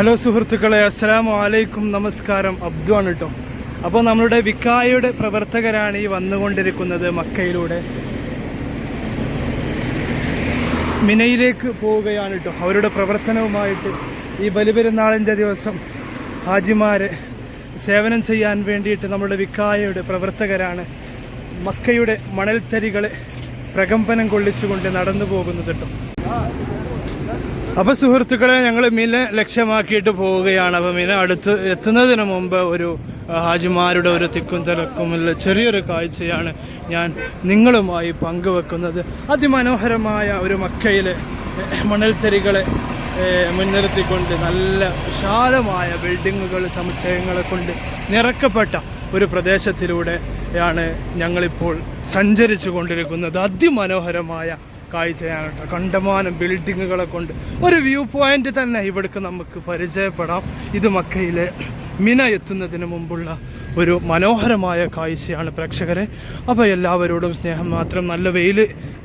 Hello സുഹൃത്തുക്കളെ അസ്സലാമു അലൈക്കും. നമസ്കാരം. അബ്ദു ആണ് കേട്ടോ അപ്പോൾ നമ്മളുടെ വിക്കായയുടെ പ്രവർത്തകരാണ് ഈ വന്നുകൊണ്ടിരിക്കുന്നത് മക്കയിലൂടെ. മിനയിലേക്ക് പോവുകയാണ് കേട്ടോ അവരുടെ പ്രവർത്തനവുമായിട്ട് ഈ ബലിപെരുന്നാളിന്റെ ദിവസം ഹാജിമാരെ സേവനം ചെയ്യാൻ വേണ്ടിയിട്ട് നമ്മുടെ വിക്കായയുടെ പ്രവർത്തകരാണ് മക്കയുടെ മണൽത്തരികളെ പ്രകമ്പനം കൊള്ളിച്ചുകൊണ്ട് നടന്നു പോകുന്നത് കേട്ടോ അപ്പൊ സുഹൃത്തുക്കളെ ഞങ്ങൾ മിന ലക്ഷ്യമാക്കിയിട്ട് പോവുകയാണ്. അപ്പൊ മിന അടുത്ത് എത്തുന്നതിന് മുമ്പ് ഒരു ഹാജിമാരുടെ ഒരു തിക്കും തിരക്കുമുള്ള ചെറിയൊരു കാഴ്ചയാണ് ഞാൻ നിങ്ങളുമായി പങ്കുവെക്കുന്നത്. അതിമനോഹരമായ ഒരു മക്കയിലെ മണൽത്തരികളെ മുൻനിർത്തിക്കൊണ്ട് നല്ല വിശാലമായ ബിൽഡിങ്ങുകൾ സമുച്ചയങ്ങളെ കൊണ്ട് നിറക്കപ്പെട്ട ഒരു പ്രദേശത്തിലൂടെയാണ് ഞങ്ങളിപ്പോൾ സഞ്ചരിച്ചു കൊണ്ടിരിക്കുന്നത്. അതിമനോഹരമായ കാഴ്ചയാണ് കേട്ടോ കണ്ടമാനം ബിൽഡിങ്ങുകളെ കൊണ്ട് ഒരു വ്യൂ പോയിന്റ് തന്നെ ഇവിടേക്ക് നമുക്ക് പരിചയപ്പെടാം. ഇത് മക്കയിലെ മിന എത്തുന്നതിന് മുമ്പുള്ള ഒരു മനോഹരമായ കാഴ്ചയാണ് പ്രേക്ഷകരെ. അപ്പോൾ എല്ലാവരോടും സ്നേഹം മാത്രം. നല്ല വെയിൽ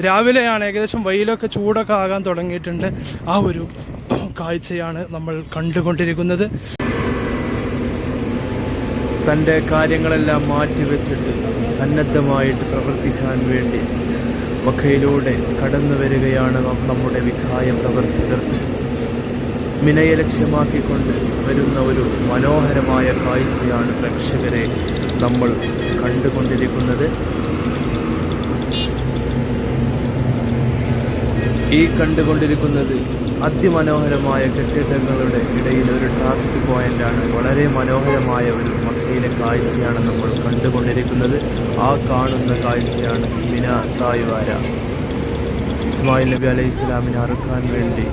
രാവിലെയാണ് ഏകദേശം വെയിലൊക്കെ ചൂടൊക്കെ ആകാൻ തുടങ്ങിയിട്ടുണ്ട്. ആ ഒരു കാഴ്ചയാണ് നമ്മൾ കണ്ടുകൊണ്ടിരിക്കുന്നത്. തന്റെ കാര്യങ്ങളെല്ലാം മാറ്റിവെച്ചിട്ട് സന്നദ്ധമായിട്ട് പ്രവർത്തിക്കാൻ വേണ്ടി മക്കയിലൂടെ കടന്നു വരികയാണ് നമ്മുടെ വിഖായ പ്രവർത്തകർ മിനയെ ലക്ഷ്യമാക്കിക്കൊണ്ട് വരുന്ന ഒരു മനോഹരമായ കാഴ്ചയാണ് പ്രേക്ഷകരെ നമ്മൾ കണ്ടുകൊണ്ടിരിക്കുന്നത്. ഈ കണ്ടുകൊണ്ടിരിക്കുന്നത് അതിമനോഹരമായ കെട്ടിടങ്ങളുടെ ഇടയിൽ ഒരു ട്രാഫിക് പോയിന്റാണ് വളരെ മനോഹരമായ ഒരു മക്കയിലെ കാഴ്ചയാണ് നമ്മൾ കണ്ടുകൊണ്ടിരിക്കുന്നത്. ആ കാണുന്ന കാഴ്ചയാണ് മിന തായ്വാര. ഇസ്മായിൽ നബി അലൈഹി ഇസ്ലാമിനെ അറുക്കാൻ വേണ്ടി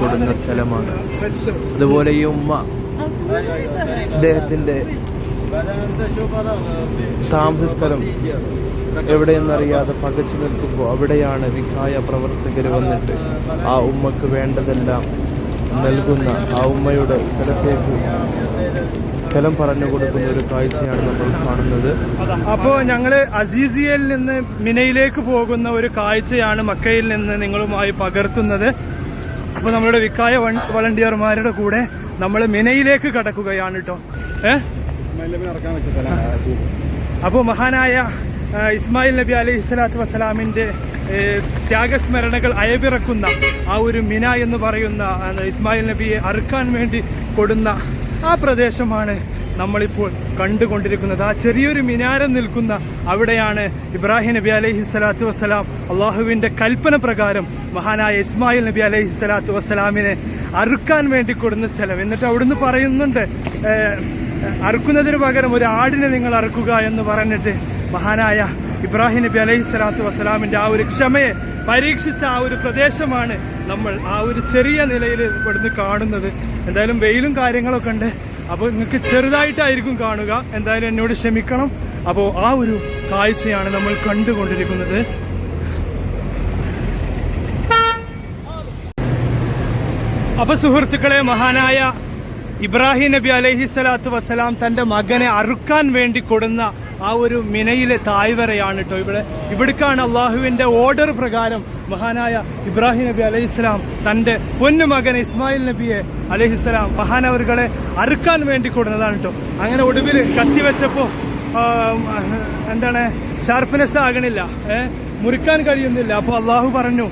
കൊടുന്ന സ്ഥലമാണ്. അതുപോലെ ഈ ഉമ്മ അദ്ദേഹത്തിന്റെ താമസ സ്ഥലം എവിടെയെന്നറിയാതെ പകച്ചു നിൽക്കുമ്പോൾ അവിടെയാണ് വിഖായ പ്രവർത്തകർ വന്നിട്ട് ആ ഉമ്മക്ക് വേണ്ടതെല്ലാം നൽകുന്ന ആ ഉമ്മയുടെ സ്ഥലത്തേക്ക് സ്ഥലം പറഞ്ഞു കൊടുക്കുന്ന ഒരു കാഴ്ചയാണ് നമ്മൾ കാണുന്നത്. അപ്പോൾ ഞങ്ങൾ അസീസിയയിൽ നിന്ന് മിനയിലേക്ക് പോകുന്ന ഒരു കാഴ്ചയാണ് മക്കയിൽ നിന്ന് നിങ്ങളുമായി പകർത്തുന്നത്. അപ്പോൾ നമ്മളുടെ വിക്കായ വൺ- വളണ്ടിയർമാരുടെ കൂടെ നമ്മൾ മിനയിലേക്ക് കടക്കുകയാണ് കേട്ടോ. ഏഹ് അപ്പോൾ മഹാനായ ഇസ്മായിൽ നബി അലൈഹി സ്വലാത്തു വസ്സലാമിന്റെ ത്യാഗസ്മരണകൾ അയവിറക്കുന്ന ആ ഒരു മിന എന്ന് പറയുന്ന ഇസ്മായിൽ നബിയെ അറുക്കാൻ വേണ്ടി കൊടുന്ന ആ പ്രദേശമാണ് നമ്മളിപ്പോൾ കണ്ടുകൊണ്ടിരിക്കുന്നത്. ആ ചെറിയൊരു മിനാരം നിൽക്കുന്ന അവിടെയാണ് ഇബ്രാഹിം നബി അലൈഹി സ്വലാത്തു വസ്സലാം അള്ളാഹുവിന്റെ കൽപ്പന പ്രകാരം മഹാനായ ഇസ്മായിൽ നബി അലൈഹി സ്വലാത്തു വസ്സലാമിനെ അറുക്കാൻ വേണ്ടി കൊടുന്ന സ്ഥലം. എന്നിട്ട് അവിടുന്ന് പറയുന്നുണ്ട് അറുക്കുന്നതിന് പകരം ഒരു ആടിനെ നിങ്ങൾ അറുക്കുക എന്ന് പറഞ്ഞിട്ട് മഹാനായ ഇബ്രാഹിം നബി അലൈഹി സ്വലാത്തു വസ്സലാമിന്റെ ആ ഒരു ക്ഷമയെ പരീക്ഷിച്ച ആ ഒരു പ്രദേശമാണ് നമ്മൾ ആ ഒരു ചെറിയ നിലയിൽ ഇവിടുന്ന് കാണുന്നത്. എന്തായാലും വെയിലും കാര്യങ്ങളൊക്കെ ഉണ്ട്. അപ്പോൾ നിങ്ങൾക്ക് ചെറുതായിട്ടായിരിക്കും കാണുക. എന്തായാലും എന്നോട് ക്ഷമിക്കണം. അപ്പോൾ ആ ഒരു കാഴ്ചയാണ് നമ്മൾ കണ്ടുകൊണ്ടിരിക്കുന്നത്. അപ്പൊ സുഹൃത്തുക്കളെ മഹാനായ ഇബ്രാഹിം നബി അലൈഹി സ്വലാത്തു വസ്സലാം തന്റെ മകനെ അറുക്കാൻ വേണ്ടി കൊടുന്ന ആ ഒരു മിനയിലെ തായ്വരയാണ് കേട്ടോ ഇവിടെ. ഇവിടേക്കാണ് അള്ളാഹുവിന്റെ ഓർഡർ പ്രകാരം മഹാനായ ഇബ്രാഹിം നബി അലൈഹി സ്വലാം തന്റെ പൊന്നു മകൻ ഇസ്മായിൽ നബിയെ അലൈഹി സ്വലാം മഹാനവറുകളെ അറുക്കാൻ വേണ്ടി കൊടുന്നതാണ് കേട്ടോ അങ്ങനെ ഒടുവിൽ കത്തിവെച്ചപ്പോൾ എന്താണ് ഷാർപ്പ്നെസ് ആകണില്ല മുറിക്കാൻ കഴിയുന്നില്ല. അപ്പോൾ അള്ളാഹു പറഞ്ഞു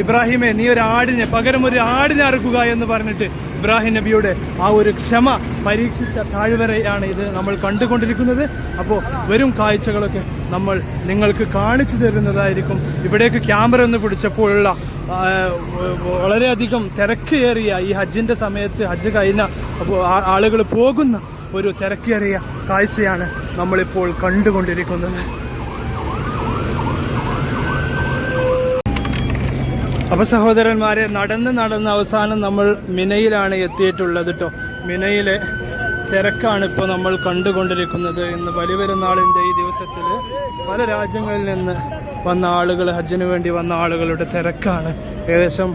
ഇബ്രാഹിമെ നീ ഒരു ആടിനെ പകരം ഒരു ആടിനെ അറുക്കുക എന്ന് പറഞ്ഞിട്ട് ഇബ്രാഹിം നബിയുടെ ആ ഒരു ക്ഷമ പരീക്ഷിച്ച താഴ്വരയാണ് ഇത് നമ്മൾ കണ്ടുകൊണ്ടിരിക്കുന്നത്. അപ്പോൾ വരും കാഴ്ചകളൊക്കെ നമ്മൾ നിങ്ങൾക്ക് കാണിച്ചു തരുന്നതായിരിക്കും. ഇവിടേക്ക് ക്യാമറ ഒന്ന് പിടിച്ചപ്പോഴുള്ള വളരെയധികം തിരക്കേറിയ ഈ ഹജ്ജിന്റെ സമയത്ത് ഹജ്ജ് കഴിഞ്ഞ ആളുകൾ പോകുന്ന ഒരു തിരക്കേറിയ കാഴ്ചയാണ് നമ്മളിപ്പോൾ കണ്ടുകൊണ്ടിരിക്കുന്നത്. അപ്പൊ സഹോദരന്മാരെ നടന്ന് നടന്ന് അവസാനം നമ്മൾ മിനയിലാണ് എത്തിയിട്ടുള്ളത് കേട്ടോ മിനയിലെ തിരക്കാണ് ഇപ്പോൾ നമ്മൾ കണ്ടുകൊണ്ടിരിക്കുന്നത്. ഇന്ന് ബലിപെരുന്നാളിന്റെ ഈ ദിവസത്തിൽ പല രാജ്യങ്ങളിൽ നിന്ന് വന്ന ആളുകൾ ഹജ്ജിന് വേണ്ടി വന്ന ആളുകളുടെ തിരക്കാണ്. ഏകദേശം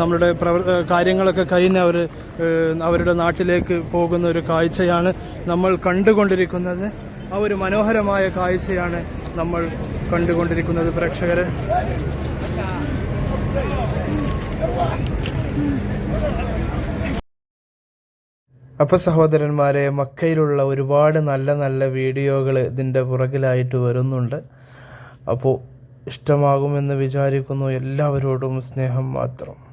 നമ്മളുടെ പ്രവർ കാര്യങ്ങളൊക്കെ കഴിഞ്ഞ് അവർ അവരുടെ നാട്ടിലേക്ക് പോകുന്ന ഒരു കാഴ്ചയാണ് നമ്മൾ കണ്ടുകൊണ്ടിരിക്കുന്നത്. ആ ഒരു മനോഹരമായ കാഴ്ചയാണ് നമ്മൾ കണ്ടുകൊണ്ടിരിക്കുന്നത് പ്രേക്ഷകരെ. അപ്പോൾ സഹോദരന്മാരെ മക്കയിലുള്ള ഒരുപാട് നല്ല നല്ല വീഡിയോകൾ ഇതിന്റെ പുറകിലായിട്ട് വരുന്നുണ്ട്. അപ്പോൾ ഇഷ്ടമാകുമെന്ന് വിചാരിക്കുന്നു. എല്ലാവരോടും സ്നേഹം മാത്രം.